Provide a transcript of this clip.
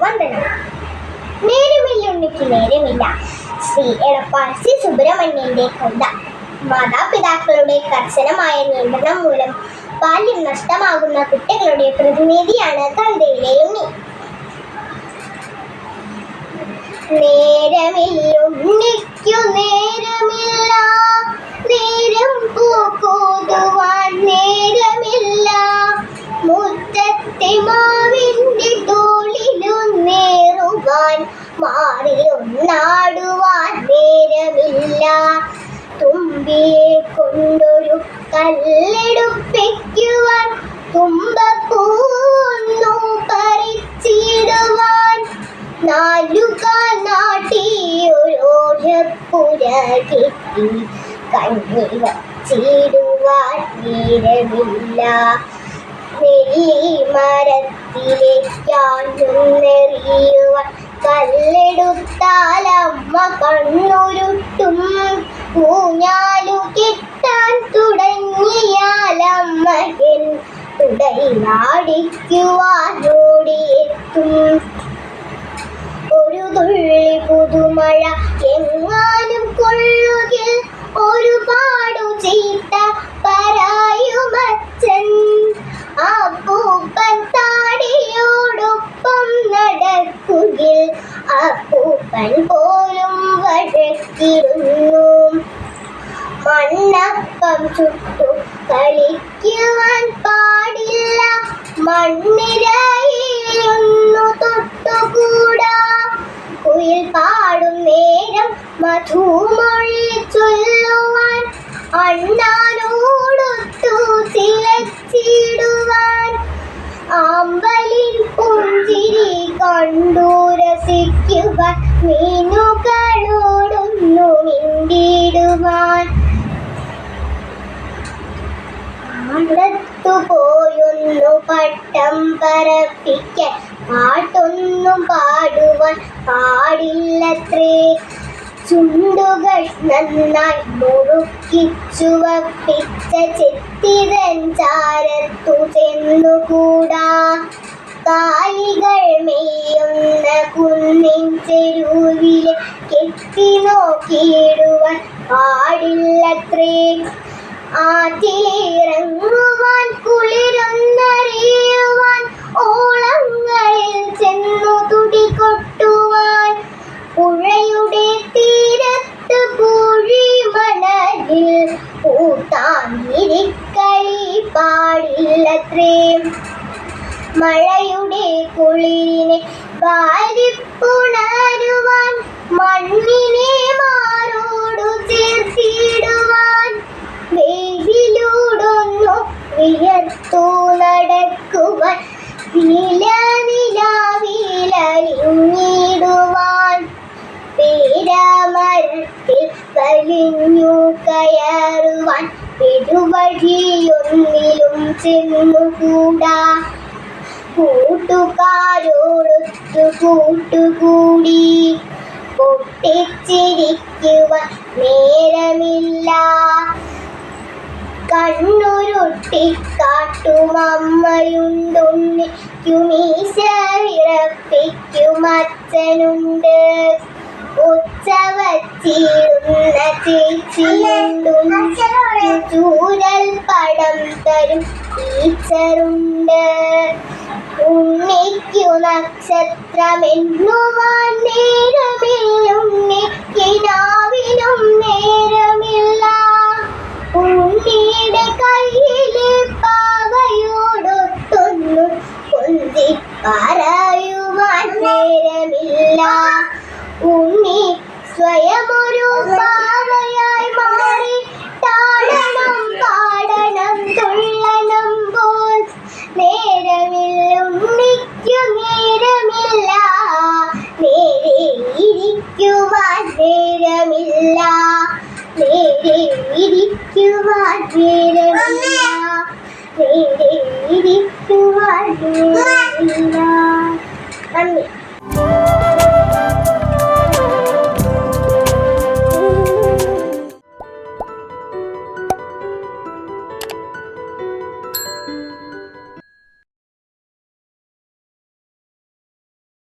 വന്ദനം നേരമില്ല. ശ്രീ സുബ്രഹ്മണ്യന്റെ കവിത മാതാപിതാക്കളുടെ കർശനമായ നിയന്ത്രണം മൂലം ബാല്യം നഷ്ടമാകുന്ന കുട്ടികളുടെ പ്രതിനിധിയാണ് കവിതയിലെ ഉണ്ണി. നേരമില്ലുണ്ണിക്കു നേരമില്ല. നേരം പൂക്കോതുവാൻ നേരമില്ല. മുറ്റത്തെ മാവിന്റെ നേറുവാൻ മാറി ഒന്നാടുവാൻ നേരമില്ല. തുമ്പിയെ കൊണ്ടൊരു കല്ലെടുപ്പിക്കുവാൻ തുമ്പപ്പൂന്നു പറിച്ചിടുവാൻ നാലുകാൽ നാട്ടി ഒരോഴപ്പുര കെട്ടി കണ്ണി വച്ചിടുവാൻ നേരമില്ല. നെല്ലി മരത്തിലേക്കാണെറിയുവാൻ കല്ലെടുത്താലമ്മ കണ്ണുരുട്ടും. ഊഞ്ഞാലു കിട്ടാൻ തുടങ്ങിയാലമ്മയിൽ തുടയിലാടിക്കുവാൻ ഓടിയെത്തും. വഴക്കിടുന്നു. മണ്ണപ്പം ചുട്ടു കളിക്കുവാൻ പാടില്ല. മണ്ണിരയിലൊന്നു തൊട്ടുകൂടാ. കുയിൽ പാടും നേരം മധുമൊഴി ചൊല്ലുവാൻ രസിക്കുവാൻ മീനുകളോടൊന്നു മിണ്ടിടുവാൻ. പോയൊന്നു പട്ടം പറപ്പിക്കാൻ പാട്ടൊന്നും പാടുവാൻ പാടില്ലത്രേ. ചുണ്ടുകൾ നന്നായി മുറുക്കി ചുവപ്പിച്ച ചെത്തിരൻ ചാരത്തു ചെന്നുകൂടാ. മെയ്യുന്ന കുന്നിൻ ചെരുവിലെ കെട്ടി നോക്കിയിടുവാൻ പാടില്ലത്രേ. ആറ്റിലിറങ്ങുവാൻ മഴയുടെ കുളിരിനെ വാരിപ്പുണരുവാൻ മണ്ണിനെ മാറോടു ചേർത്തിടുവാൻ. വെയിലൂടൊന്നു വിയർത്തു നടക്കുവാൻ നില നിലാവിലലിഞ്ഞിടുവാൻ പേരാമരത്തിൽ വലിഞ്ഞു കയറുവാൻ പെരുവഴിയൊന്നിലും ചെന്നുകൂടാ. കൂട്ടുകാരോടൊത്തു കൂട്ടുകൂടി. പൊട്ടിച്ചിരിക്കുവാൻ നേരമില്ല. കണ്ണുരുട്ടി കാട്ടുമമ്മയുണ്ടുണ്ണിക്കുമീശ വിറപ്പിക്കും അച്ഛനുണ്ട്. ഉച്ച വച്ചിരുന്ന ചേച്ചിയുണ്ടും ചൂരൽ പടം തരും ടീച്ചറുണ്ട്. ഉണ്ണിക്കു നക്ഷത്രമെന്നുവാൻ നേരമില്ലുണ്ണിക്കിനാവിനും നേരമില്ല. ഉണ്ണിയുടെ കയ്യിലെ പാവയോടൊത്തൊന്നു കൊഞ്ചി പറയുവാൻ നേരമില്ല. ഉണ്ണി സ്വയമൊരു പാവയായി മാറി ഇരിക്കുവാൻ